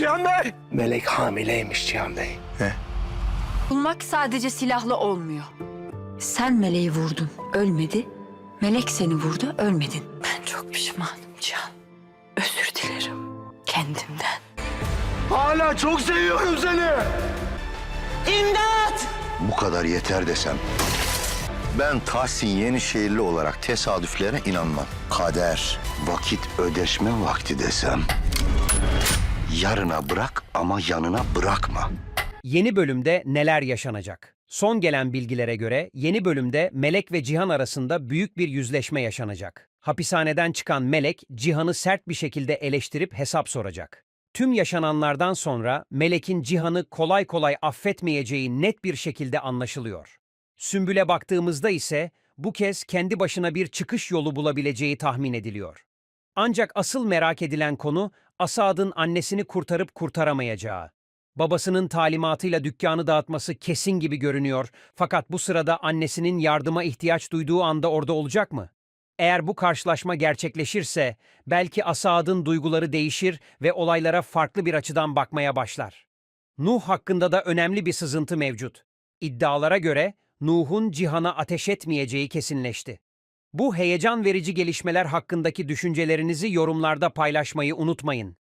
Cihan Bey! Melek hamileymiş Cihan Bey. Bulmak sadece silahla olmuyor. Sen meleği vurdun, ölmedi. Melek seni vurdu, ölmedin. Ben çok pişmanım Cihan. Özür dilerim kendimden. Hala çok seviyorum seni! Bu kadar yeter desem. Ben Tahsin Yenişehirli olarak tesadüflere inanmam. Kader, vakit ödeşme vakti desem. Yarına bırak ama yanına bırakma. Yeni bölümde neler yaşanacak? Son gelen bilgilere göre yeni bölümde Melek ve Cihan arasında büyük bir yüzleşme yaşanacak. Hapishaneden çıkan Melek, Cihan'ı sert bir şekilde eleştirip hesap soracak. Tüm yaşananlardan sonra Melek'in Cihan'ı kolay kolay affetmeyeceği net bir şekilde anlaşılıyor. Sümbül'e baktığımızda ise bu kez kendi başına bir çıkış yolu bulabileceği tahmin ediliyor. Ancak asıl merak edilen konu Asad'ın annesini kurtarıp kurtaramayacağı. Babasının talimatıyla dükkanı dağıtması kesin gibi görünüyor fakat bu sırada annesinin yardıma ihtiyaç duyduğu anda orada olacak mı? Eğer bu karşılaşma gerçekleşirse belki Asad'ın duyguları değişir ve olaylara farklı bir açıdan bakmaya başlar. Nuh hakkında da önemli bir sızıntı mevcut. İddialara göre Nuh'un Cihan'a ateş etmeyeceği kesinleşti. Bu heyecan verici gelişmeler hakkındaki düşüncelerinizi yorumlarda paylaşmayı unutmayın.